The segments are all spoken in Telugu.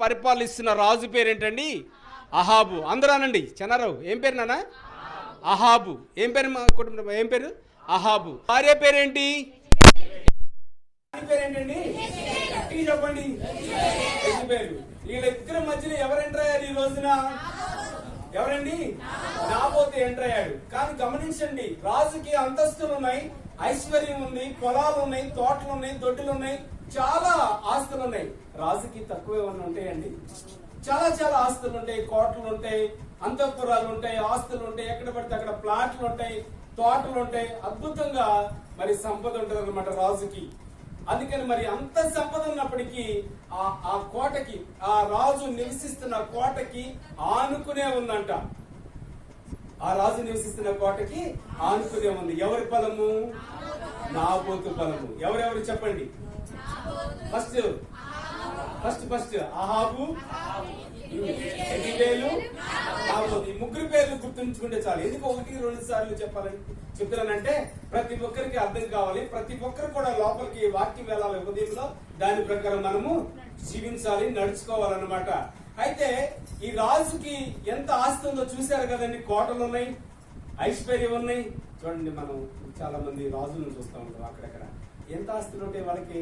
పరిపాలిస్తున్న రాజు పేరేంటండి? అహాబు. అందరూ అనండి. చెన్నారావు. ఏం పేరు నాన్న? అహాబు. ఏం పేరు మా కుటుంబం ఏం పేరు? అహాబు. భార్య పేరేంటి? చెప్పండి. యెజబెలు. వీళ్ళిద్దరి మధ్యలో ఎవరు ఎంటర్ అయ్యారు ఈ రోజున? ఎవరండి? నాబోతు ఎంటర్ అయ్యాడు. కానీ గమనించండి రాజుకి అంతస్తులు ఉన్నాయి ఐశ్వర్యం ఉంది పొలాలు ఉన్నాయి తోటలు ఉన్నాయి దొడ్డులు ఉన్నాయి చాలా ఆస్తులు ఉన్నాయి. రాజుకి తక్కువ ఏమన్నా ఉంటాయండి? చాలా చాలా ఆస్తులు ఉంటాయి. కోటలు ఉంటాయి అంతఃపురాలు ఉంటాయి ఆస్తులు ఉంటాయి. ఎక్కడ పడితే అక్కడ ప్లాట్లు ఉంటాయి తోటలు ఉంటాయి. అద్భుతంగా మరి సంపద ఉంటుంది అనమాట రాజుకి. అందుకని మరి అంత సంపద ఉన్నప్పటికీ ఆ ఆ కోటకి ఆ రాజు నివసిస్తున్న కోటకి ఆనుకునే ఉందంట. ఆ రాజు నివసిస్తున్న కోటకి ఆనుకునే ఉంది. ఎవరి పొలము? నాబోతు పొలము. ఎవరెవరు చెప్పండి? ఫస్ట్ ఫస్ట్ ఫస్ట్ అహాబు ఎగిబేలు నాబోతు ఈ ముగ్గురు పేర్లు గుర్తుంచుకుంటే చాలు. ఎందుకు ఒకటి రెండు సార్లు చెప్పాలని చెప్తున్నానంటే ప్రతి ఒక్కరికి అర్థం కావాలి. ప్రతి ఒక్కరు కూడా లోపలికి వాక్యం వెళ్ళాలి. ఉదయంలో దాని ప్రకారం మనము జీవించాలి నడుచుకోవాలన్నమాట. అయితే ఈ రాజుకి ఎంత ఆస్తి ఉందో చూశారు కదండి. కోటలు ఉన్నాయి ఐశ్వర్యం ఉన్నాయి. చూడండి మనం చాలా మంది రాజులను చూస్తూ ఉంటాం అక్కడక్కడ. ఎంత ఆస్తులు ఉంటాయి వాళ్ళకి?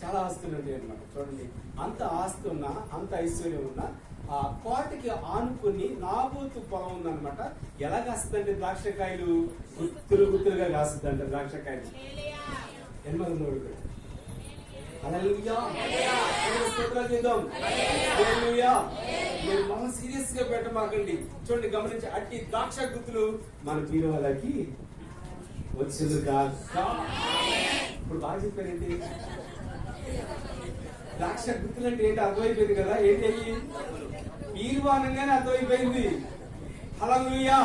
చాలా ఆస్తులు ఉంటాయి అనమాట చూడండి. అంత ఆస్తి ఉన్నా అంత ఐశ్వర్యం ఉన్నా ఆ కోటకి ఆనుకుని నాబోతు పొలం ఉందనమాట ఎలా కాస్తుందంటే ద్రాక్షకాయలు గుత్తులు గుత్తులుగా కాస్తుందంట ద్రాక్షకాయలు ఎనమల నోడు మీరు మనం సీరియస్గా పెట్టమాకండి. చూడండి గమనించి అట్టి ద్రాక్ష గుత్తులు మన వాళ్ళకి వచ్చేది కాక ఇప్పుడు బాగా చెప్పారండి ద్రాక్ష గుర్తులంటే అంటే ఏంటి? అర్థమైపోయింది కదా? ఏంటి అయ్యి బీరువానంగానే అర్థమైపోయింది. హల్లెలూయా.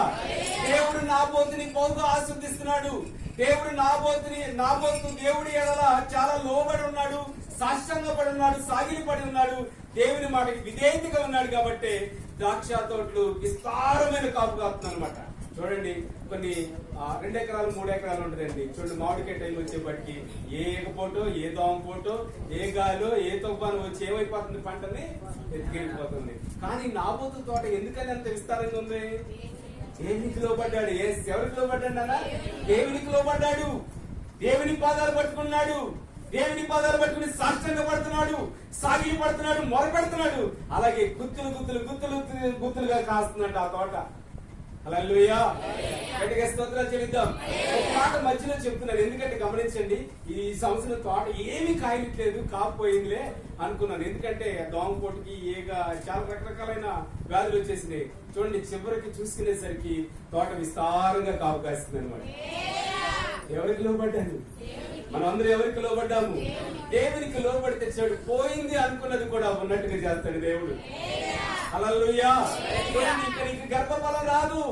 దేవుడు నా బోతుని బహుగా ఆస్వాదిస్తున్నాడు. దేవుడు నా బోతుని నా బోతు దేవుడి ఎడల చాలా లోబడి ఉన్నాడు సాష్టంగా పడి ఉన్నాడు సాగిలి పడి ఉన్నాడు. దేవుని మాటకి విధేయతగా ఉన్నాడు కాబట్టి ద్రాక్ష తోటలు విస్తారమైన కాపు కాస్తున్నాయి అనమాట చూడండి కొన్ని రెండు ఎకరాలు మూడు ఎకరాలు ఉంటుందండి. చూడండి మామిడికాయ టైం వచ్చేప్పటికి ఏ ఏకపోటో ఏ దోమపోటో ఏ గాలో ఏ తుఫాను వచ్చి ఏమైపోతుంది పంటని ఎత్తుకెళ్ళిపోతుంది. కానీ నాబోతు తోట ఎందుకని అంత విస్తారంగా ఉంది? దేవునికి లోపడ్డాడు ఏ ఎవరికి లోపడ్డాడు అన్న దేవునికి లోపడ్డాడు దేవుని పాదాలు పట్టుకున్నాడు. దేవుని పాదాలు పట్టుకుని సాష్టంగా పడుతున్నాడు. సాగిలి పడుతున్నాడు మొరపెడుతున్నాడు అలాగే గుత్తులు గుత్తులు గుత్తులు గుత్తులుగా కాస్తున్నాడు ఆ తోట. హల్లెలూయా గట్టిగా స్తోత్రాలు చెల్లిద్దాం. ఒక మాట మధ్యలో చెప్తున్నారు. ఎందుకంటే గమనించండి ఈ సంవత్సరం తోట ఏమి కాయట్లేదు కాకపోయిందిలే అనుకున్నాను. ఎందుకంటే దోమపోటుకి ఏగా చాలా రకరకాలైన వ్యాధులు వచ్చేసినాయి. చూడండి చివరికి చూసుకునేసరికి తోట విస్తారంగా కాపు కాస్తుంది అనమాట ఎవరికి లోబడ్డాను? మనం అందరూ ఎవరికి లోబడ్డాము? దేవునికి లోబడితే చెడు పోయింది అనుకున్నది కూడా ఉన్నట్టుగా చేస్తాడు దేవుడు. హల్లెలూయా. నీకు గర్భఫలం రాదు.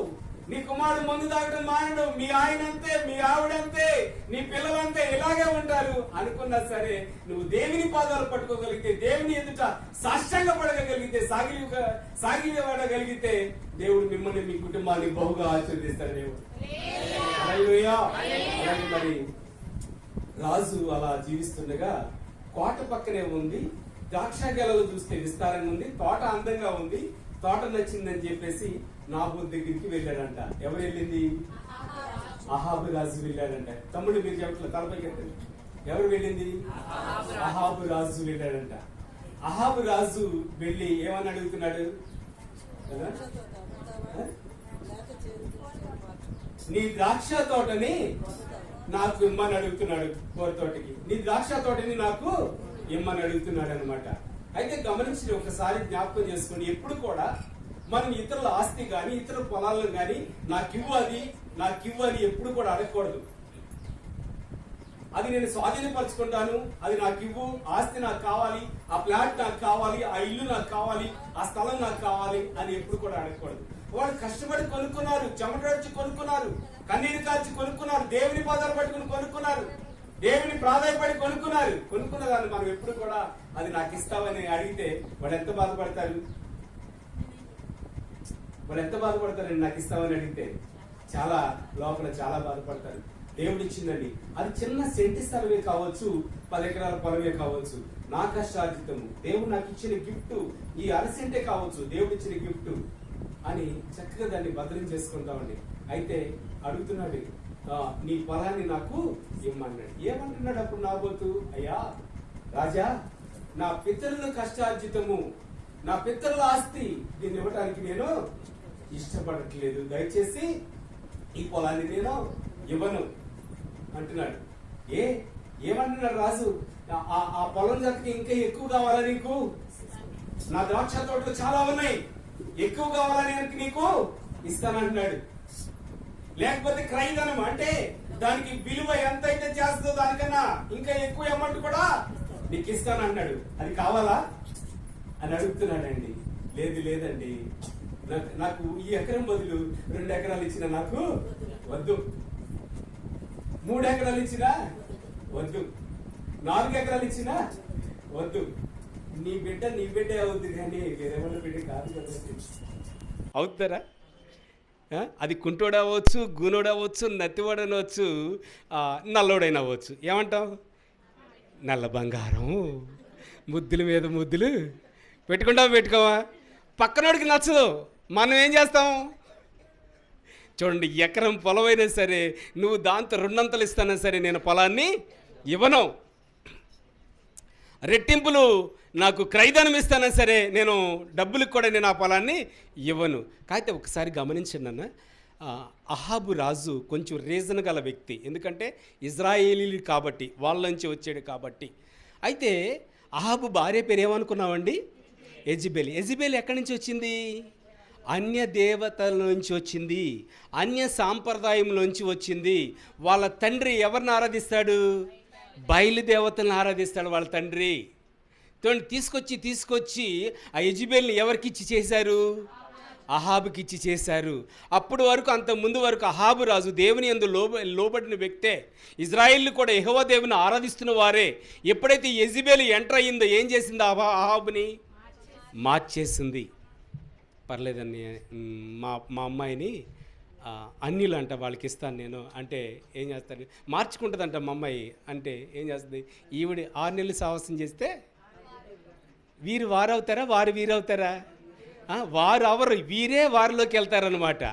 నీ కుమారుడు మందు తాగడం మానడు. మీ ఆయన అంతే మీ ఆవిడంతే నీ పిల్లలంతే ఇలాగే ఉంటారు. అనుకున్నా సరే నువ్వు దేవుని పాదాలు పట్టుకోగలిగితే దేవుని ఎదుట సాష్టంగా పడగలిగితే సాగి సాగిలి పడగలిగితే దేవుడు మిమ్మల్ని మీ కుటుంబాన్ని బహుగా ఆశీర్దిస్తాడు దేవుడు. అలాగే మరి రాజు అలా జీవిస్తుండగా కోట పక్కనే ఉంది. ద్రాక్ష గెలలు చూస్తే విస్తారంగా ఉంది తోట అందంగా ఉంది తోట నచ్చిందని చెప్పేసి నాబూద్ దగ్గరికి వెళ్ళాడంట. ఎవరు వెళ్ళింది? అహాబు రాజు వెళ్ళాడంట. తమ్ముడు మీరు చెప్పట్లేదు తలపైకి ఎత్తండి. ఎవరు వెళ్ళింది? అహాబు రాజు వెళ్ళాడంట. అహాబు రాజు వెళ్ళి ఏమని అడుగుతున్నాడు? కదా? నీ ద్రాక్ష తోటని నాకు ఇమ్మని అడుగుతున్నాడు కోరి తోటకి నీ ద్రాక్ష తోటని నాకు ఇమ్మని అడుగుతున్నాడు అనమాట అయితే గమనించి ఒకసారి జ్ఞాపకం చేసుకోండి. ఎప్పుడు కూడా మనం ఇతరుల ఆస్తి కానీ ఇతరుల పొలాలను కానీ నాకు ఇవ్వు అది నాకు ఇవ్వు అని ఎప్పుడు కూడా అడగకూడదు. అది నేను స్వాధీనపరచుకుంటాను అది నాకు ఇవ్వు ఆస్తి నాకు కావాలి ఆ ప్లాట్ నాకు కావాలి ఆ ఇల్లు నాకు కావాలి ఆ స్థలం నాకు కావాలి అని ఎప్పుడు కూడా అడగకూడదు. వాళ్ళు కష్టపడి కొనుక్కున్నారు చెమటొచ్చి కొనుక్కున్నారు కన్నీరు కాల్చి కొనుక్కున్నారు దేవుని పాదాలు పట్టుకుని కొనుక్కున్నారు. దేవుని ప్రాధాయపడి కొనుక్కున్నారు. కొనుక్కున్న దాన్ని మనం ఎప్పుడు కూడా అది నాకు ఇస్తామని అడిగితే వాళ్ళు ఎంత బాధపడతారు? వాళ్ళు ఎంత బాధపడతారండి నాకు ఇస్తామని అడిగితే చాలా లోపల చాలా బాధపడతారు. దేవుడు ఇచ్చిందండి. అది చిన్న సెంటి స్థలమే కావచ్చు పది ఎకరాల పొలమే కావచ్చు. నా కష్టార్జితము. దేవుడు నాకు ఇచ్చిన గిఫ్ట్ ఈ అరసెంటే కావచ్చు దేవుడు ఇచ్చిన గిఫ్ట్ అని చక్కగా దాన్ని భద్రం చేసుకుంటామండి. అయితే అడుగుతున్నాడు నీ పొలాన్ని నాకు ఇమ్మన్నాడు. ఏమంటున్నాడు అప్పుడు నాబోతు? అయ్యా రాజా నా పితరుల కష్టార్జితము నా పితరుల ఆస్తి దీన్ని ఇవ్వడానికి నేను ఇష్టపడట్లేదు. దయచేసి ఈ పొలాన్ని నేను ఇవ్వను అంటున్నాడు. ఏ ఏమంటున్నాడు రాజు? ఆ- ఆ- పొలం జతకి ఇంకా ఎక్కువ కావాలా నీకు? నా ద్రాక్ష తోటలు చాలా ఉన్నాయి. ఎక్కువ కావాలని నీకు? ఇస్తానంటున్నాడు. లేకపోతే క్రైదనం అంటే దానికి విలువ ఎంత అయితే చేస్తుందో దానికన్నా ఇంకా ఎక్కువ అమౌంట్ కూడా నీకు ఇస్తాను అన్నాడు. అది కావాలా? అని అడుగుతున్నాడండి. లేదు లేదండి. నాకు- ఈ ఎకరం బదులు రెండు ఎకరాలు ఇచ్చిన నాకు వద్దు. మూడు ఎకరాలు ఇచ్చినా వద్దు. నాలుగు ఎకరాలు ఇచ్చినా వద్దు. నీ బిడ్డ నీ బిడ్డే అవుద్ది కానీ వేరే వాళ్ళ బిడ్డ కాదు కదా అవుతారా? అది కుంటోడు అవ్వచ్చు గూనోడు అవ్వచ్చు అవ్వచ్చు ఏమంటావు? నల్ల బంగారం. ముద్దుల మీద ముద్దులు. పెట్టుకుంటావా పెట్టుకోవా? పక్కనోడికి నచ్చదు. మనం ఏం చేస్తాం? చూడండి ఎకరం పొలమైనా సరే నువ్వు దాంతో రెండంతలు ఇస్తానా సరే నేను పొలాన్ని ఇవ్వను. రెట్టింపులు నాకు క్రైదనం ఇస్తానా సరే నేను డబ్బులకు కూడా నేను ఆ పొలాన్ని ఇవ్వను. కాకపోతే ఒకసారి గమనించండి అన్న అహాబు రాజు కొంచెం రీజన్ గల వ్యక్తి. ఎందుకంటే ఇజ్రాయేలీలు కాబట్టి వాళ్ళ నుంచి వచ్చాడు కాబట్టి. అయితే అహాబు భార్య పేరు ఏమనుకున్నామండి? ఎజిబెల్ ఎజిబెల్ ఎక్కడి నుంచి వచ్చింది? అన్య దేవతల నుంచి వచ్చింది. అన్య సాంప్రదాయంలోంచి వచ్చింది. వాళ్ళ తండ్రి ఎవరిని ఆరాధిస్తాడు? బయలుదేవతలను ఆరాధిస్తాడు వాళ్ళ తండ్రి. చూడండి తీసుకొచ్చి తీసుకొచ్చి ఆ యజుబేల్ని ఎవరికిచ్చి చేశారు? అహాబుకి ఇచ్చి చేశారు. అప్పుడు వరకు అంత ముందు వరకు అహాబు రాజు దేవుని అందు లోబ లోబడిన వ్యక్తే. ఇజ్రాయిల్ కూడా యెహోవా దేవుని ఆరాధిస్తున్న వారే. ఎప్పుడైతే యజుబేలు ఎంటర్ అయ్యిందో ఏం చేసింది అహా అహాబుని? మార్చేసింది. పర్లేదండి మా మా అమ్మాయిని అన్నిలు అంట వాళ్ళకి ఇస్తాను నేను. అంటే ఏం చేస్తాను మార్చుకుంటుందంట మా అమ్మాయి. అంటే ఏం చేస్తుంది? ఈవిడ ఆరు నెలలు సాహసం చేస్తే వీరు వారవుతారా? వారు వీరవుతారా? వారు అవరు. వీరే వారిలోకి వెళ్తారనమాట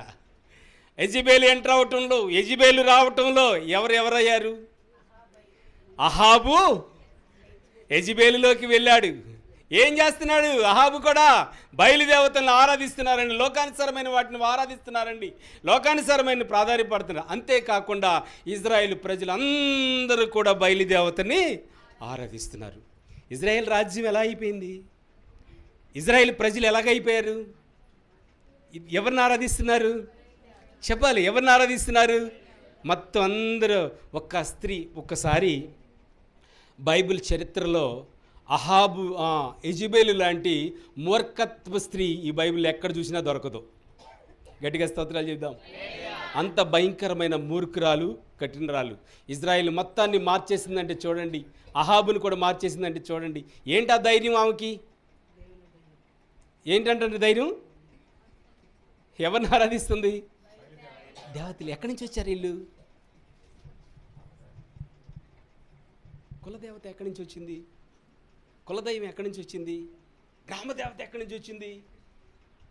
ఎజిబేలు ఎంటర్ అవటంలో ఎజిబేలు రావటంలో ఎవరు ఎవరయ్యారు? అహాబు ఎజిబేలులోకి వెళ్ళాడు. ఏం చేస్తున్నాడు? అహాబు కూడా బయలుదేవతలను ఆరాధిస్తున్నారండి. లోకానుసరమైన వాటిని ఆరాధిస్తున్నారండి. లోకానుసరమైన ప్రాధాన్యపడుతున్నారు. అంతేకాకుండా ఇజ్రాయెల్ ప్రజలందరూ కూడా బయలుదేవతని ఆరాధిస్తున్నారు. ఇజ్రాయెల్ రాజ్యం ఎలా అయిపోయింది? ఇజ్రాయెల్ ప్రజలు ఎలాగైపోయారు? ఎవరిని ఆరాధిస్తున్నారు? చెప్పాలి ఎవరిని ఆరాధిస్తున్నారు? మొత్తం అందరూ ఒక్క స్త్రీ ఒక్కసారి బైబిల్ చరిత్రలో అహాబు ఎజిబేలు లాంటి మూర్ఖత్వ స్త్రీ ఈ బైబిల్ ఎక్కడ చూసినా దొరకదు. గట్టిగా స్తోత్రాలు చెప్దాం. అంత భయంకరమైన మూర్ఖురాలు కఠినరాలు. ఇజ్రాయిల్ మొత్తాన్ని మార్చేసిందంటే చూడండి. అహాబుని కూడా మార్చేసిందంటే చూడండి. ఏంటి ఆ ధైర్యం ఆమెకి? ఏంటంటే ధైర్యం? ఎవరిని ఆరాధిస్తుంది? దేవతలు ఎక్కడి నుంచి వచ్చారు వీళ్ళు? కులదేవత ఎక్కడి నుంచి వచ్చింది? కులదైవం ఎక్కడి నుంచి వచ్చింది? గ్రామదేవత ఎక్కడి నుంచి వచ్చింది?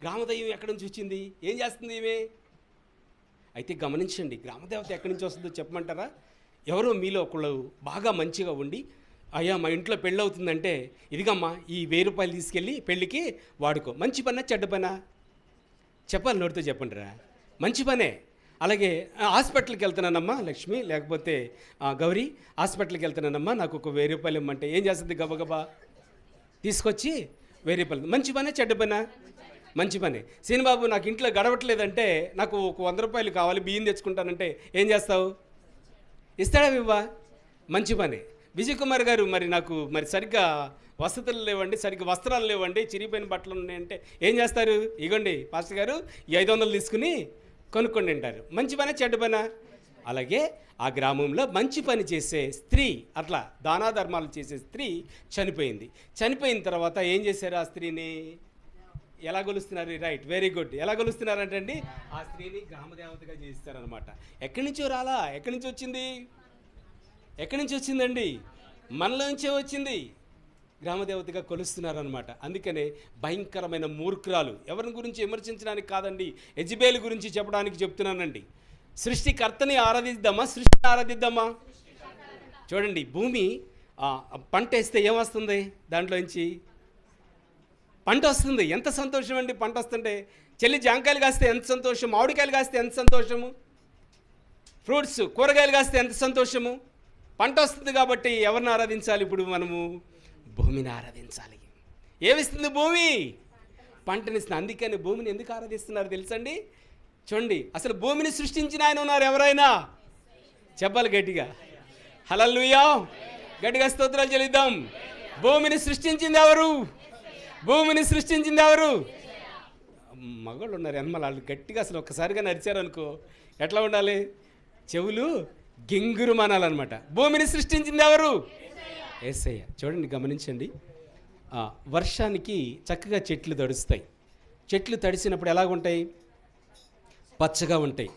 గ్రామదైవం ఎక్కడి నుంచి వచ్చింది? ఏం చేస్తుంది ఈమె? అయితే గమనించండి గ్రామదేవత ఎక్కడి నుంచి వస్తుందో చెప్పమంటారా? ఎవరో మీలో ఒకళ్ళు బాగా మంచిగా ఉండి అయ్యా మా ఇంట్లో పెళ్ళి అవుతుందంటే ఇదిగమ్మా ఈ వెయ్యి రూపాయలు తీసుకెళ్ళి పెళ్ళికి వాడుకో. మంచి పనా చెడ్డ పనా? చెప్పాలి నోటితో చెప్పండిరా. మంచి పనే. అలాగే హాస్పిటల్కి వెళ్తున్నానమ్మా లక్ష్మి. లేకపోతే గౌరీ హాస్పిటల్కి వెళ్తున్నానమ్మా. నాకు ఒక వెయ్యి రూపాయలు ఇమ్మంటే ఏం చేస్తుంది? గబగబా. తీసుకొచ్చి వేరియబుల్ రూపాయలు. మంచి పనే చెడ్డ పనా? మంచి పని. సీనిబాబు నాకు ఇంట్లో గడవట్లేదంటే నాకు ఒక వంద రూపాయలు కావాలి బియ్యం తెచ్చుకుంటానంటే ఏం చేస్తావు? ఇస్తాడా ఇవ్వా మంచి పని. విజయ్ కుమార్ గారు మరి నాకు మరి సరిగ్గా వసతులు లేవండి సరిగ్గా వస్త్రాలు లేవండి చిరిగిపోయిన బట్టలు ఉన్నాయంటే ఏం చేస్తారు? ఇగోండి పాస్టర్ గారు ఈ ఐదు వందలు తీసుకుని కొనుక్కొని అంటారు. మంచి పని చెడ్డ పనా? అలాగే ఆ గ్రామంలో మంచి పని చేసే స్త్రీ అట్లా దానా ధర్మాలు చేసే స్త్రీ చనిపోయింది. చనిపోయిన తర్వాత ఏం చేశారు ఆ స్త్రీని? ఎలా గొలుస్తున్నారు? Right very good. ఎలా గొలుస్తున్నారంటండి? ఆ స్త్రీని గ్రామదేవతగా చేస్తారనమాట ఎక్కడి నుంచో రాలా? ఎక్కడి నుంచి వచ్చింది? ఎక్కడి నుంచి వచ్చిందండి? మనలోంచే వచ్చింది. గ్రామదేవతగా కొలుస్తున్నారనమాట అందుకనే భయంకరమైన మూర్ఖురాలు. ఎవరిని గురించి విమర్శించడానికి కాదండి. ఎజిబేలు గురించి చెప్పడానికి చెప్తున్నానండి. సృష్టికర్తని ఆరాధిద్దామా సృష్టిని ఆరాధిద్దామా? చూడండి భూమి పంట వేస్తే ఏమొస్తుంది? దాంట్లోంచి పంట వస్తుంది. ఎంత సంతోషం అండి పంట వస్తుంటే. చెల్లి జాంకాయలు కాస్తే ఎంత సంతోషం? మామిడికాయలు కాస్తే ఎంత సంతోషము? ఫ్రూట్స్ కూరగాయలు కాస్తే ఎంత సంతోషము? పంట వస్తుంది కాబట్టి ఎవరిని ఆరాధించాలి ఇప్పుడు మనము? భూమిని ఆరాధించాలి. ఏమిస్తుంది భూమి? పంటనిస్తుంది అందుకని భూమిని ఎందుకు ఆరాధిస్తున్నారు తెలుసండి? చూడండి అసలు భూమిని సృష్టించిన ఆయన ఉన్నారు ఎవరైనా? చెప్పాలి గట్టిగా. హలల్లుయా. గట్టిగా స్తోత్రాలు చెల్లిద్దాం. భూమిని సృష్టించింది ఎవరు? భూమిని సృష్టించింది ఎవరు? మగవాళ్ళు ఉన్నారు ఎనమల వాళ్ళు. గట్టిగా అసలు ఒక్కసారిగా నరిచారనుకో ఎట్లా ఉండాలి? చెవులు గింగురు మానాలన్నమాట భూమిని సృష్టించింది ఎవరు? ఏసయ్య. చూడండి గమనించండి. వర్షానికి చక్కగా చెట్లు తడుస్తాయి. చెట్లు తడిసినప్పుడు ఎలాగుంటాయి? పచ్చగా ఉంటాయి.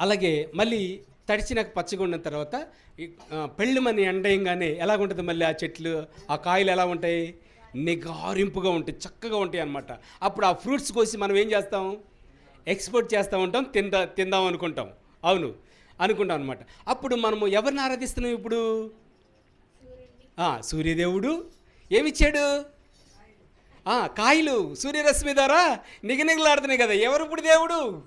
అలాగే మళ్ళీ తడిచినాక పచ్చగా ఉన్న తర్వాత ఈ, ఆ, పెళ్ళిమని ఎండయంగానే ఎలాగుంటుంది మళ్ళీ ఆ చెట్లు ఆ కాయలు ఎలా ఉంటాయి? నిగారింపుగా ఉంటాయి చక్కగా ఉంటాయి అనమాట అప్పుడు ఆ ఫ్రూట్స్ కోసి మనం ఏం చేస్తాం? ఎక్స్పోర్ట్ చేస్తూ ఉంటాం తిందా తిందాం అనుకుంటాం. అవును అనుకుంటాం అనమాట అప్పుడు మనము ఎవరిని ఆరాధిస్తున్నాం ఇప్పుడు? సూర్యదేవుడు. ఏమిచ్చాడు? కాయలు. సూర్యరశ్మి ద్వారా నిగనిగలాడుతున్నాయి కదా ఎవరు ఇప్పుడు దేవుడు?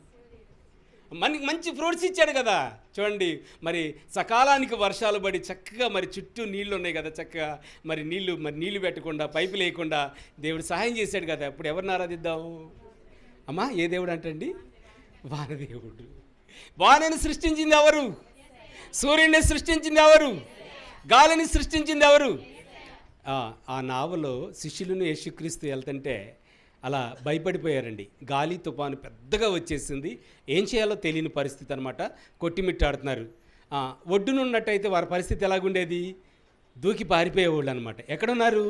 మనకి మంచి ఫ్రూట్స్ ఇచ్చాడు కదా. చూడండి మరి సకాలానికి వర్షాలు పడి చక్కగా మరి చుట్టూ నీళ్ళు ఉన్నాయి కదా చక్కగా. మరి నీళ్ళు మరి నీళ్ళు పెట్టకుండా పైపు లేకుండా దేవుడు సహాయం చేశాడు కదా. ఇప్పుడు ఎవరిని ఆరాధిద్దాం? అమ్మా ఏ దేవుడు అంటండి? వానదేవుడు వానని సృష్టించింది ఎవరు? సూర్యుడిని సృష్టించింది ఎవరు? గాలిని సృష్టించింది ఎవరు? ఆ, ఆ నావలో శిష్యులను యేసుక్రీస్తు వెళ్తుంటే అలా భయపడిపోయారండి. గాలి తుఫాను పెద్దగా వచ్చేసింది. ఏం చేయాలో తెలియని పరిస్థితి అనమాట కొట్టిమిట్టాడుతున్నారు ఒడ్డునున్నట్టయితే వారి పరిస్థితి ఎలాగుండేది? దూకి పారిపోయేవాళ్ళు అనమాట ఎక్కడున్నారు?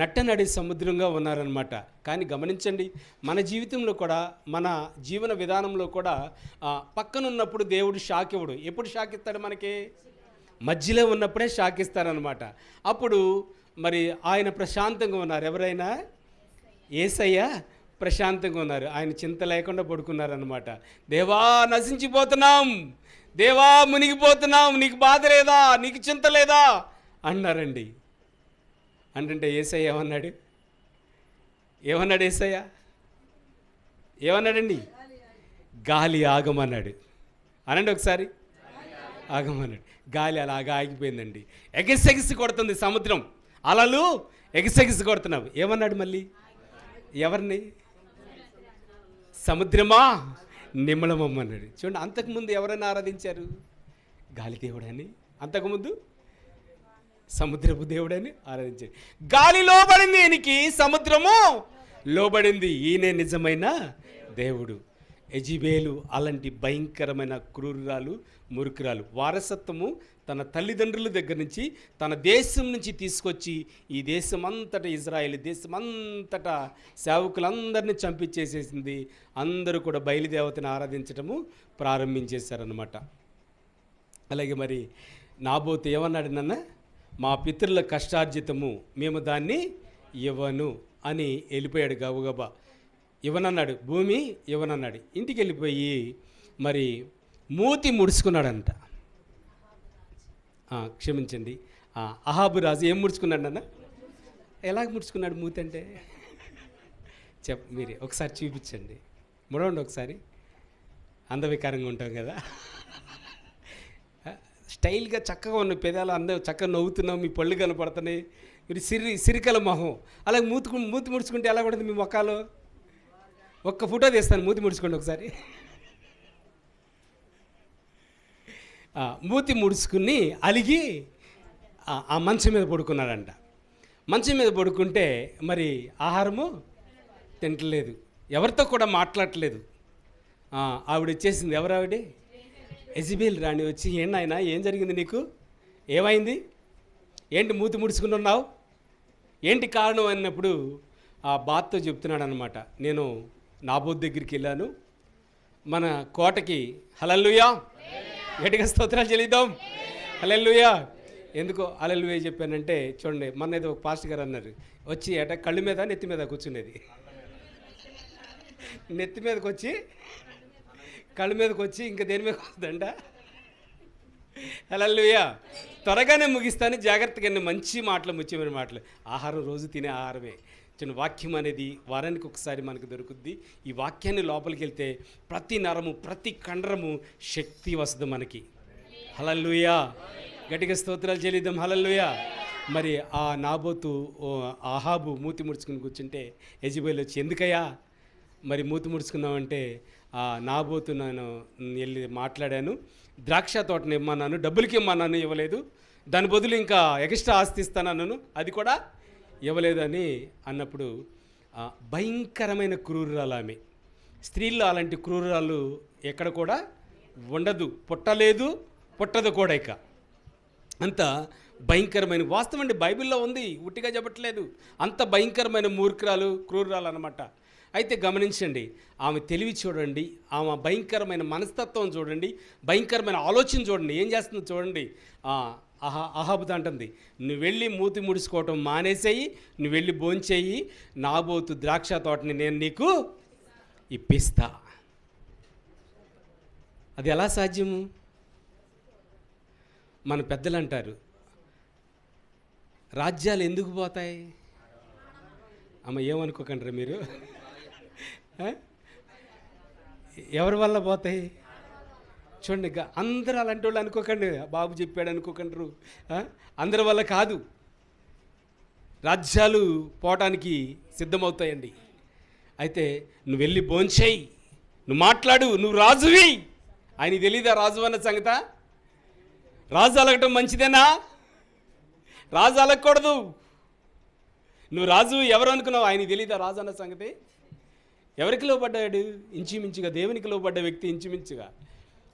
నట్టనడి సముద్రంగా ఉన్నారనమాట కానీ గమనించండి మన జీవితంలో కూడా మన జీవన విధానంలో కూడా పక్కనున్నప్పుడు దేవుడు షాక్ ఇవ్వడు ఎప్పుడు షాక్ ఇస్తాడు మనకి? మధ్యలో ఉన్నప్పుడే షాక్ ఇస్తారనమాట అప్పుడు మరి ఆయన ప్రశాంతంగా ఉన్నారు. ఎవరైనా? ఏసయ్య ప్రశాంతంగా ఉన్నారు. ఆయన చింత లేకుండా పడుకున్నారనమాట దేవా నశించిపోతున్నాం. దేవా మునిగిపోతున్నాం. నీకు బాధ లేదా? నీకు చింత లేదా? అన్నారండి. అంటే ఏసయ్య ఏమన్నాడు? ఏమన్నాడు ఏసయ్య? ఏమన్నాడండి? గాలి ఆగమన్నాడు. అనండి ఒకసారి. ఆగమన్నాడు. గాలి అలాగా ఆగిపోయిందండి. ఎగసెగిసి కొడుతుంది సముద్రం. అలలు ఎగసెగిసి కొడుతున్నావు. ఏమన్నాడు మళ్ళీ? ఎవరిని? సముద్రమా? నిమ్మలమమ్మన్నాడు చూడండి అంతకుముందు ఎవరైనా ఆరాధించారు? గాలి దేవుడని అంతకుముందు సముద్రపు దేవుడని ఆరాధించాడు గాలి లోబడింది ఈయనకి సముద్రము లోబడింది. ఈయనే నిజమైన దేవుడు. ఎజిబేలు అలాంటి భయంకరమైన క్రూరురాలు మురుకురాలు వారసత్వము తన తల్లిదండ్రుల దగ్గర నుంచి తన దేశం నుంచి తీసుకొచ్చి ఈ దేశం అంతటా ఇజ్రాయెల్ దేశం అంతటా సేవకులందరినీ చంపించేసేసింది అందరూ కూడా బయలుదేవతను ఆరాధించటము ప్రారంభించేశారనమాట అలాగే మరి నాబోతు ఏమన్నాడు నన్న? మా పితరుల కష్టార్జితము మేము దాన్ని ఇవ్వను అని వెళ్ళిపోయాడు గబగబా. ఇవ్వనన్నాడు భూమి ఇవ్వనన్నాడు ఇంటికి వెళ్ళిపోయి మరి మూతి ముడుచుకున్నాడంట. క్షమించండి. అహాబు రాజు ఏం ముడుచుకున్నాడు అన్న ఎలాగ ముడుచుకున్నాడు మూతి అంటే? చెప్ మీరే ఒకసారి చూపించండి. ముడవండి ఒకసారి. అందవికారంగా ఉంటాం కదా. స్టైల్గా చక్కగా ఉన్న పెదాలు అందరూ చక్కగా నవ్వుతున్నాం మీ పళ్ళు కనపడుతున్నాయి. మీరు సిరి సిరికల మొహం. అలాగే మూతుకు మూతి ముడుచుకుంటే ఎలా ఉంటుంది మీ మొక్కలు ఒక్క ఫోటో తీస్తాను మూతి ముడుచుకోండి ఒకసారి ఆ, మూతి ముడుచుకుని అలిగి ఆ, మంచం మీద పడుకున్నాడంట. మంచం మీద పడుకుంటే మరి ఆహారము తింటలేదు. ఎవరితో కూడా మాట్లాడట్లేదు ఆవిడ వచ్చేసింది. ఎవరు ఆవిడ? ఎజిబేల్ రాణి వచ్చి ఏంటి ఏం జరిగింది నీకు? ఏమైంది? ఏంటి మూతి ముడుచుకుని ఉన్నావు? ఏంటి కారణం? అన్నప్పుడు ఆ బాత్తో చెప్తున్నాడు అనమాట నేను నాబోద్ దగ్గరికి వెళ్ళాను. మన కోటకి హలల్లుయా! గట్టిగా స్తోత్రాలు చెల్లిద్దాం. అలెల్లుయా ఎందుకో హలల్లుయా చెప్పానంటే చూడండి మొన్న ఏదో ఒక పాస్టర్ గారు అన్నారు వచ్చి అట కళ్ళు మీద నెత్తి మీద కూర్చునేది. నెత్తి మీదకి వచ్చి కళ్ళు మీదకి వచ్చి ఇంకా దేని మీద వస్తుందంట అలెల్లుయా త్వరగానే ముగిస్తాను జాగ్రత్తగా మంచి మాటలు ముఖ్యమైన మాటలు. ఆహారం రోజు తినే ఆహారమే. చిన్న వాక్యం అనేది వారానికి ఒకసారి మనకు దొరుకుద్ది. ఈ వాక్యాన్ని లోపలికి వెళ్తే ప్రతి నరము ప్రతి కండరము శక్తి వస్తుంది మనకి. హలల్లుయా. గట్టిగా స్తోత్రాలు చెల్లిద్దాం. హలల్లుయా. మరి ఆ నాబోతు ఆహాబు మూతి ముడుచుకుని కూర్చుంటే యజబేల్ వచ్చి ఎందుకయ్యా? మరి మూతి ముడుచుకున్నామంటే ఆ నాబోతు నేను వెళ్ళి మాట్లాడాను. ద్రాక్ష తోటని ఇమ్మన్నాను డబ్బులకి ఇమ్మన్నాను ఇవ్వలేదు. దాని బదులు ఇంకా ఎక్స్ట్రా ఆస్తి ఇస్తానన్నాను. అది కూడా ఇవ్వలేదని అన్నప్పుడు భయంకరమైన క్రూరురాలు ఆమె. స్త్రీల్లో అలాంటి క్రూరురాలు ఎక్కడ కూడా ఉండదు. పుట్టలేదు పుట్టదు కూడా ఇక. అంత భయంకరమైన వాస్తవం అండి బైబిల్లో ఉంది ఉట్టిగా చెప్పట్లేదు. అంత భయంకరమైన మూర్ఖురాలు క్రూరాలు అనమాట అయితే గమనించండి ఆమె తెలివి చూడండి ఆమె భయంకరమైన మనస్తత్వం చూడండి భయంకరమైన ఆలోచన చూడండి ఏం చేస్తుందో చూడండి. అహా ఆహా అహాబుతో అంటుంది. నువ్వు వెళ్ళి మూతి ముడుచుకోవటం మానేసేయి నువ్వు వెళ్ళి భోంచేయి నాబోతు ద్రాక్ష తోటని నేను నీకు ఇప్పిస్తా. అది ఎలా సాధ్యము? మన పెద్దలు అంటారు రాజ్యాలు ఎందుకు పోతాయి? అమ్మ ఏమనుకోకండి మీరు? ఎవరి వల్ల పోతాయి? చూడండి అందరూ అలాంటి వాళ్ళు అనుకోకండి. బాబు చెప్పాడు అనుకోకండ్రు. ఆ? అందరి వల్ల కాదు. రాజ్యాలు పోవటానికి సిద్ధమవుతాయండి. అయితే నువ్వు వెళ్ళి భోంచేయి. నువ్వు మాట్లాడు నువ్వు రాజువి ఆయన తెలీదా రాజు అన్న సంగత? రాజు అలగటం మంచిదేనా? రాజు అలగకూడదు. నువ్వు రాజు ఎవరు అనుకున్నావు? ఆయన తెలీదా రాజు అన్న సంగతి? ఎవరికి లోపడ్డాడు ఇంచుమించుగా దేవునికి లోపడ్డ వ్యక్తి ఇంచుమించుగా.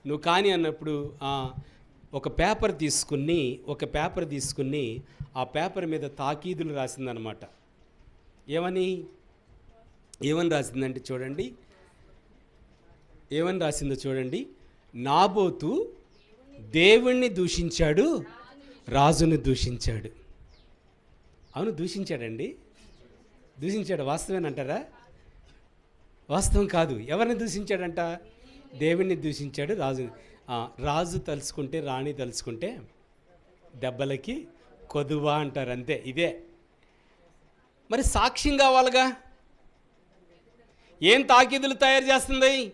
నువ్వు కానీ అన్నప్పుడు ఒక పేపర్ తీసుకుని ఒక పేపర్ తీసుకుని ఆ పేపర్ మీద తాకీదులు రాసిందనమాట ఏమని? ఏమని రాసిందంటే చూడండి. ఏమని రాసిందో చూడండి. నాబోతు దేవుణ్ణి దూషించాడు రాజుని దూషించాడు. అవును దూషించాడండి. దూషించాడు వాస్తవేనంటారా? వాస్తవం కాదు. ఎవరిని దూషించాడంట? దేవుణ్ణి దూషించాడు రాజుని రాజు తలుచుకుంటే రాణి తలుచుకుంటే దెబ్బలకి కొదువా అంటారు అంతే ఇదే. మరి సాక్ష్యం కావాలిగా? ఏం తాకీదులు తయారు చేస్తుంది?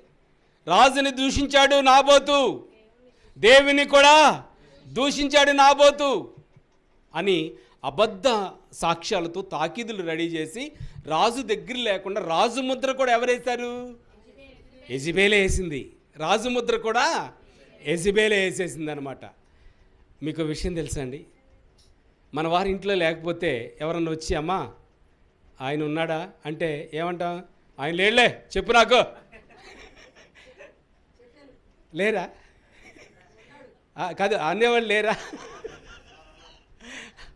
రాజుని దూషించాడు నాబోతు. దేవుని కూడా దూషించాడు నాబోతు అని అబద్ధ సాక్ష్యాలతో తాకీదులు రెడీ చేసి రాజు దగ్గర లేకుండా రాజు ముద్ర కూడా ఎవరేశారు? ఎజిబేలే వేసింది. రాజు ముద్ర కూడా ఎజిబేలే వేసేసింది అనమాట మీకు విషయం తెలుసా అండి? మన వారి ఇంట్లో లేకపోతే ఎవరన్నా వచ్చి అమ్మా ఆయన ఉన్నాడా? అంటే ఏమంటాం? ఆయన లేడులే చెప్పు నాకు. లేరా? కాదు అనేవాళ్ళు లేరా?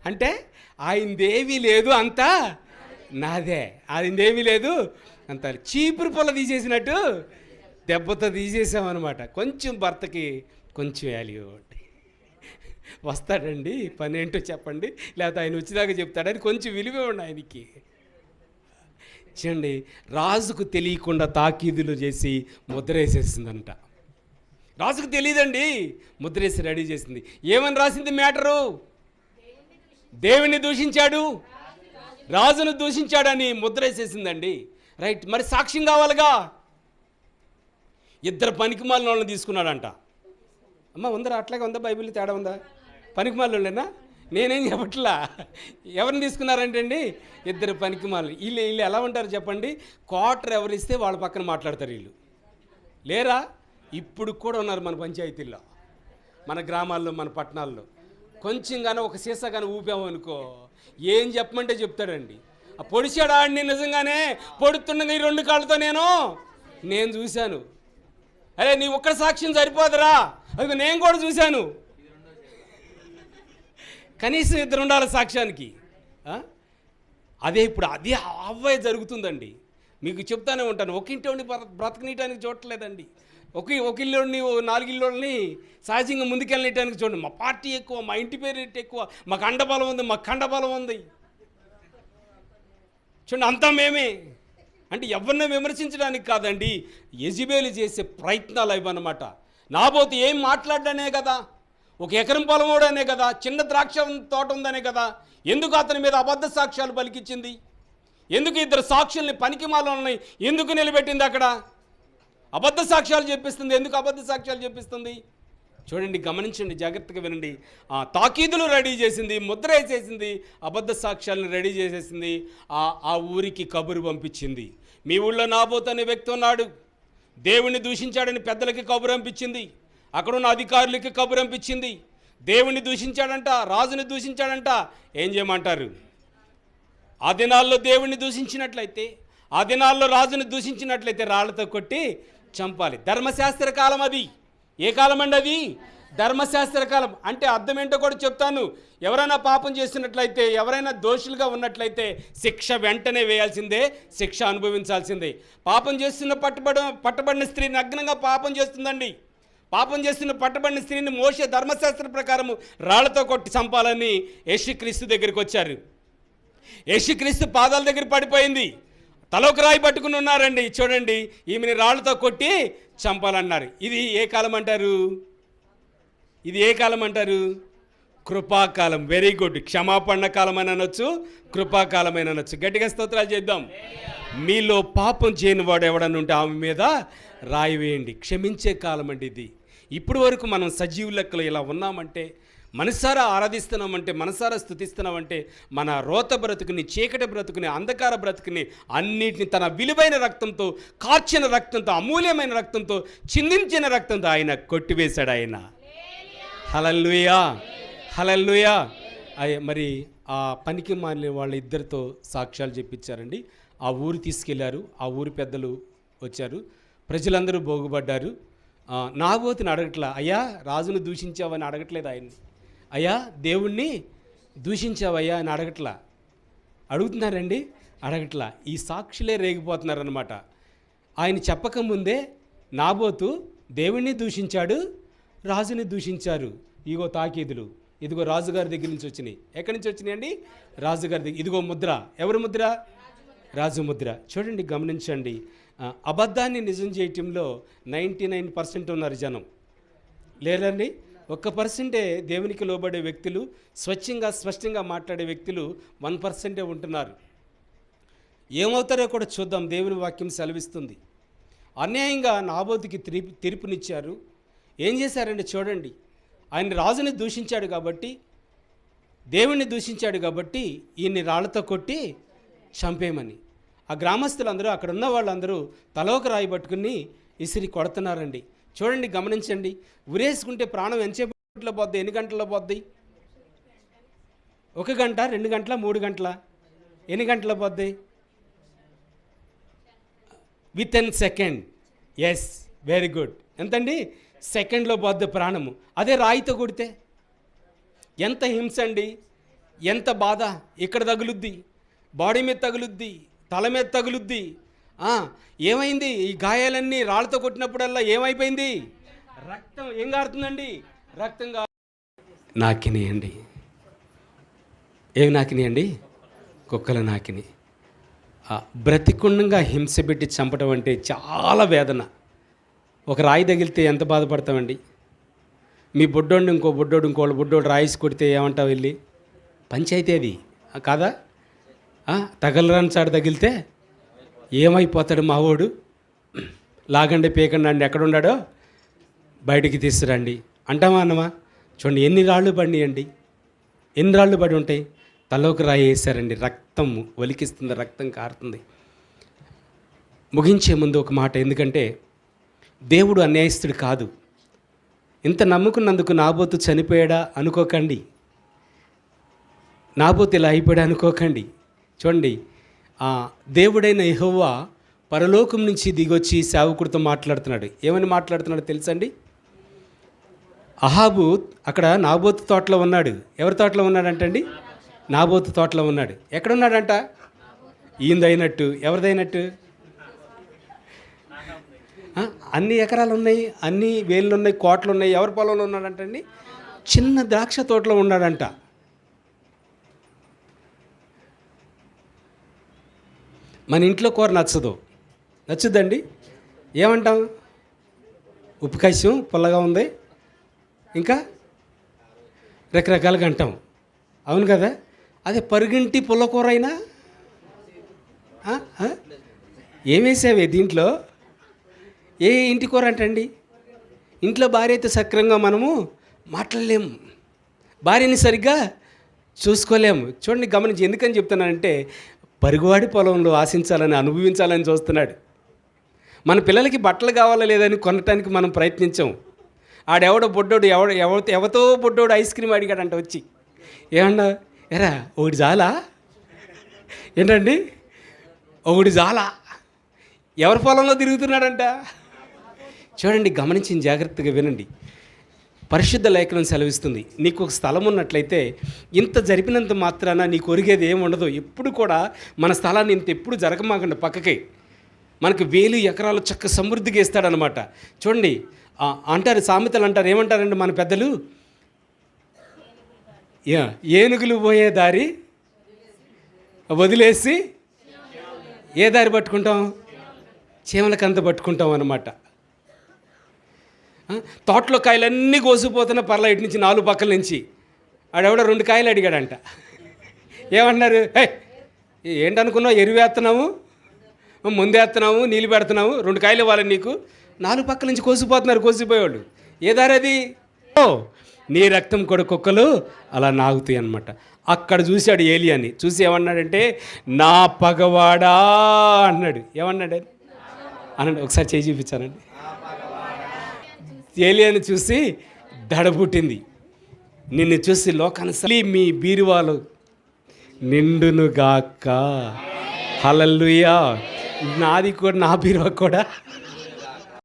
అంటే ఆయనదేమీ లేదు అంతా నాదే ఆయనదేమీ లేదు అంత. చీపురు పొల తీసేసినట్టు దెబ్బతో తీసేసామన్నమాట. కొంచెం భర్తకి కొంచెం వాల్యూ ఇవ్వండి వస్తాడండి పని ఏంటో చెప్పండి లేకపోతే ఆయన వచ్చేదాకా చెప్తాడని కొంచెం విలువ ఇవ్వండి ఆయనకి. చూడండి రాజుకు తెలియకుండా తాకీదులు చేసి ముద్ర వేసేసిందంట రాజుకు తెలియదండి ముద్రేసి రెడీ చేసింది. ఏమని రాసింది మ్యాటరు? దేవుణ్ణి దూషించాడు. రాజును దూషించాడని ముద్రేసేసిందండి. రైట్ మరి సాక్ష్యం కావాలిగా? ఇద్దరు పనికిమాలిన వాళ్ళని తీసుకున్నాడంట. అమ్మ ఉందరా అట్లాగే ఉందా బైబిల్? తేడా ఉందా? పనికి నేనేం చెప్పట్లా? ఎవరిని తీసుకున్నారంటండి? ఇద్దరు పనికిమాలు వీళ్ళు వీళ్ళు ఎలా ఉంటారు చెప్పండి? క్వార్టర్ ఎవరిస్తే వాళ్ళ పక్కన మాట్లాడతారు వీళ్ళు. లేరా? ఇప్పుడు కూడా ఉన్నారు మన పంచాయతీల్లో మన గ్రామాల్లో మన పట్టణాల్లో. కొంచెం కానీ ఒక సీసా కానీ ఊపామనుకో ఏం చెప్పమంటే చెప్తాడండి. ఆ పొడిచాడు ఆడిని నిజంగానే పొడుతుండగా ఈ రెండు కాళ్ళతో నేను నేను చూశాను. అరే నీ ఒక్క సాక్ష్యం సరిపోదురా. అది నేను కూడా చూశాను. కనీసం ఇద్దరు ఉండాలి సాక్ష్యానికి. అదే ఇప్పుడు అదే అవ్వే జరుగుతుందండి. మీకు చెప్తానే ఉంటాను. ఒక ఇంటి బ్రతకనీయటానికి చూడట్లేదండి. ఒక ఒక ఇల్లుని ఓ సహజంగా ముందుకెళ్ళటానికి చూడండి. మా పార్టీ ఎక్కువ మా ఇంటి పేరు ఎక్కువ? మాకు అండబలం ఉంది మాకు కండబలం ఉంది. చూడండి అంతా మేమే. అంటే ఎవరిని విమర్శించడానికి కాదండి యజిబేలు చేసే ప్రయత్నాలు ఇవన్నమాట నాబోతు ఏం మాట్లాడనే కదా ఒక ఎకరం పొలమోడనే కదా చిన్న ద్రాక్ష తోట ఉందనే కదా ఎందుకు అతని మీద అబద్ధ సాక్ష్యాలు పలికించింది ఎందుకు ఇద్దరు సాక్షుల్ని పనికిమాలని ఎందుకు నిలబెట్టింది అక్కడ? అబద్ధ సాక్ష్యాలు చెప్పిస్తుంది ఎందుకు అబద్ధ సాక్ష్యాలు చెప్పిస్తుంది? చూడండి గమనించండి జాగ్రత్తగా వినండి. ఆ తాకీదులు రెడీ చేసింది ముద్ర వేసేసింది అబద్ధ సాక్ష్యాలను రెడీ చేసేసింది ఆ ఆ ఊరికి కబురు పంపించింది. మీ ఊళ్ళో నాబోత్ అనే వ్యక్తి ఉన్నాడు. దేవుణ్ణి దూషించాడని పెద్దలకి కబురు పంపించింది. అక్కడున్న అధికారులకి కబురు పంపించింది. దేవుణ్ణి దూషించాడంట రాజుని దూషించాడంట ఏం చేయమంటారు? ఆ దినాల్లో దేవుణ్ణి దూషించినట్లయితే ఆ దినాల్లో రాజుని దూషించినట్లయితే రాళ్ళతో కొట్టి చంపాలి. ధర్మశాస్త్ర కాలం అది. ఏ కాలం అండి అది? ధర్మశాస్త్ర కాలం. అంటే అర్థం ఏంటో కూడా చెప్తాను. ఎవరైనా పాపం చేస్తున్నట్లయితే ఎవరైనా దోషులుగా ఉన్నట్లయితే శిక్ష వెంటనే వేయాల్సిందే శిక్ష అనుభవించాల్సిందే. పాపం చేస్తున్న పట్టుబడ పట్టబడిన స్త్రీ నగ్నంగా పాపం చేస్తుందండి. పాపం చేస్తున్న పట్టబడిన స్త్రీని మోసే ధర్మశాస్త్ర ప్రకారము రాళ్ళతో కొట్టి చంపాలని యేసుక్రీస్తు దగ్గరికి వచ్చారు. యేసుక్రీస్తు పాదాల దగ్గర పడిపోయింది. తలకు రాయి పట్టుకుని ఉన్నారండి. చూడండి ఈమెని రాళ్ళతో కొట్టి చంపాలన్నారు. ఇది ఏ కాలం అంటారు? ఇది ఏ కాలం అంటారు? కృపాకాలం. వెరీ గుడ్ క్షమాపణ కాలం అని అనొచ్చు కృపాకాలం అని అనొచ్చు. గట్టిగా స్తోత్రాలు చేద్దాం. మీలో పాపం చేయని వాడు ఎవడన్నా ఉంటే ఆమె మీద రాయి వేయండి. క్షమించే కాలం అండి ఇది. ఇప్పుడు వరకు మనం సజీవ లెక్కలు ఇలా ఉన్నామంటే మనసారా ఆరాధిస్తున్నామంటే మనసారా స్థుతిస్తున్నామంటే మన రోత బ్రతుకుని చీకటి బ్రతుకుని అంధకార బ్రతుకుని అన్నిటిని తన విలువైన రక్తంతో కార్చిన రక్తంతో అమూల్యమైన రక్తంతో చిందించిన రక్తంతో ఆయన కొట్టివేశాడు ఆయన. హలల్లుయా! హలల్లుయా! మరి ఆ పనికి మాలిన వాళ్ళ ఇద్దరితో సాక్ష్యాలు చెప్పించారండి. ఆ ఊరు తీసుకెళ్ళారు ఆ ఊరి పెద్దలు వచ్చారు. ప్రజలందరూ బాగుపడ్డారు. ఆ, నాబోతుని అడగట్లా? అయ్యా రాజును దూషించావని అడగట్లేదు ఆయన్ని. అయ్యా దేవుణ్ణి దూషించావయ్యా అని అడగట్లా. అడుగుతున్నారండి? అడగట్లా. ఈ సాక్షులే రేగిపోతున్నారనమాట ఆయన చెప్పకముందే నాబోతు దేవుణ్ణి దూషించాడు రాజుని దూషించారు. ఇగో తాకీదులు. ఇదిగో రాజుగారి దగ్గర నుంచి వచ్చినాయి. ఎక్కడి నుంచి వచ్చినాయండి? రాజుగారి దగ్గర ఇదిగో ముద్ర. ఎవరి ముద్ర? రాజు ముద్ర. చూడండి గమనించండి. అబద్ధాన్ని నిజం చేయటంలో నైంటీ నైన్ పర్సెంట్ ఉన్నారు జనం. లేరండి? ఒక్క పర్సెంటే దేవునికి లోబడే వ్యక్తులు స్వచ్ఛంగా స్పష్టంగా మాట్లాడే వ్యక్తులు వన్ పర్సెంటే ఉంటున్నారు. ఏమవుతారో కూడా చూద్దాం. దేవుని వాక్యం సెలవిస్తుంది. అన్యాయంగా నాబోతుకి తీర్పు తీర్పునిచ్చారు. ఏం చేశారండి చూడండి. ఆయన రాజుని దూషించాడు కాబట్టి దేవుణ్ణి దూషించాడు కాబట్టి ఈయన్ని రాళ్ళతో కొట్టి చంపేయమని. ఆ గ్రామస్తులందరూ అక్కడ ఉన్న వాళ్ళందరూ తలోక రాయి పట్టుకుని ఇసిరి కొడుతున్నారండి. చూడండి గమనించండి. ఉరేసుకుంటే ప్రాణం ఎంతసేపట్లో పోద్ది ఎన్ని గంటల్లో పోద్ది? ఒక గంట రెండు గంటల మూడు గంటల? ఎన్ని గంటల పోద్ది? With N second S very good ఎంతండి? సెకండ్లో పోద్ది ప్రాణము. అదే రాయితో కొడితే ఎంత హింస అండి? ఎంత బాధ? ఇక్కడ తగులుద్ది? బాడీ మీద తగులుద్ది? తల మీద తగులుద్ది? ఏమైంది? ఈ గాయాలన్నీ రాళ్ళతో కొట్టినప్పుడల్లా ఏమైపోయింది? రక్తం ఏం కారుతుందండి రక్తం గా నాకినాయండి ఏమి నాకినాయండి కుక్కల నాకిని. బ్రతికుండంగా హింస పెట్టి చంపడం అంటే చాలా వేదన. ఒక రాయి తగిలితే ఎంత బాధపడతామండి? మీ బుడ్డోడు ఇంకో బొడ్డోడు ఇంకోళ్ళు బుడ్డోడు రాయిసి కొడితే ఏమంటావు వెళ్ళి? పంచాయతీ అది కాదా? తగలరాని చాడు తగిలితే ఏమైపోతాడు మావోడు? లాగండి పీకండి అండి ఎక్కడున్నాడో బయటికి తీసుకురండి. అంటామా అన్నమా? చూడండి ఎన్ని రాళ్ళు పడినాయండి? ఎన్ని రాళ్ళు పడి ఉంటాయి? తలోకి రాయి వేసారండి రక్తం ఒలికిస్తుంది రక్తం కారుతుంది. ముగించే ముందు ఒక మాట ఎందుకంటే దేవుడు అన్యాయస్తుడు కాదు. ఇంత నమ్ముకున్నందుకు నాబోతు చనిపోయాడా అనుకోకండి. నాబోతు ఇలా అయిపోయాడా అనుకోకండి. చూడండి దేవుడైన యెహోవా పరలోకం నుంచి దిగొచ్చి సేవకుడితో మాట్లాడుతున్నాడు. ఏమని మాట్లాడుతున్నాడు తెలుసండి? అహాబు అక్కడ నాబోతు తోటలో ఉన్నాడు. ఎవరి తోటలో ఉన్నాడంటండి? నాబోతు తోటలో ఉన్నాడు. ఎక్కడ ఉన్నాడంట ఈయనదైనట్టు. ఎవరిదైనట్టు? అన్ని ఎకరాలు ఉన్నాయి అన్ని వేళ్ళు ఉన్నాయి కోట్లు ఉన్నాయి ఎవరి పొలంలో ఉన్నాడంటండి? చిన్న ద్రాక్ష తోటలో ఉన్నాడంట. మన ఇంట్లో కూర నచ్చదు. నచ్చుద్దండి? ఏమంటాం? ఉప్పు కష్యం పుల్లగా ఉంది. ఇంకా రకరకాలుగా అంటాం. అవును కదా? అదే పరుగింటి పుల్లకూర అయినా? ఏమేసావే దీంట్లో? ఏ ఇంటి కూర అంటండి? ఇంట్లో భార్య అయితే సక్రంగా మనము మాట్లాడలేము భార్యని సరిగ్గా చూసుకోలేము చూడండి గమనించి ఎందుకని చెప్తున్నానంటే పరుగువాడి పొలంలో ఆశించాలని అనుభవించాలని చూస్తున్నాడు. మన పిల్లలకి బట్టలు కావాలా లేదని కొనటానికి మనం ప్రయత్నించాం. ఆడెవడో బొడ్డోడు ఎవడ ఎవ ఎవతో బొడ్డోడు ఐస్ క్రీమ్ అడిగాడంట వచ్చి. ఏమన్నా? ఎరా ఒకటి చాలా ఏంటండి? ఒకటి చాలా ఎవరి పొలంలో తిరుగుతున్నాడంట? చూడండి గమనించిన జాగ్రత్తగా వినండి. పరిశుద్ధ లేఖనం సెలవిస్తుంది. నీకు ఒక స్థలం ఉన్నట్లయితే ఇంత జరిపినంత మాత్రాన నీకు ఒరిగేది ఏమి ఉండదు. ఎప్పుడు కూడా మన స్థలాన్ని ఇంత ఎప్పుడు జరగమాకండి పక్కకి. మనకు వేలు ఎకరాలు చక్క సమృద్ధిగా ఇస్తాడనమాట చూడండి అంటారు సామెతలు అంటారు ఏమంటారండి మన పెద్దలు? యా, ఏనుగులు పోయే దారి వదిలేసి ఏ దారి పట్టుకుంటాం? చీమలకంత పట్టుకుంటాం అనమాట తోటలో కాయలన్నీ కోసిపోతున్న పర్లా ఇటు నుంచి నాలుగు పక్కల నుంచి. ఆడెవడో రెండు కాయలు అడిగాడంట. ఏమన్నారు హే ఏంటనుకున్నావు? ఎరువేస్తున్నావు ముందేస్తున్నాము నీళ్ళు పెడుతున్నాము రెండు కాయలు ఇవ్వాలి నీకు? నాలుగు పక్కల నుంచి కోసిపోతున్నారు కోసిపోయేవాళ్ళు ఏ ఓ నీ రక్తం కూడా కుక్కలు అలా నాగుతాయి అనమాట అక్కడ చూశాడు ఏలియాని. చూసి ఏమన్నాడంటే నా పగవాడా అన్నాడు. ఏమన్నాడు? అనండి ఒకసారి చేయి చూపించానండి ఏలియాను చూసి దడ పుట్టింది నిన్ను చూసి లోకాన్ని మీ బీరువాలు నిండునుగాక. హలల్లుయా. నాది కూడా నా బీరువా కూడా.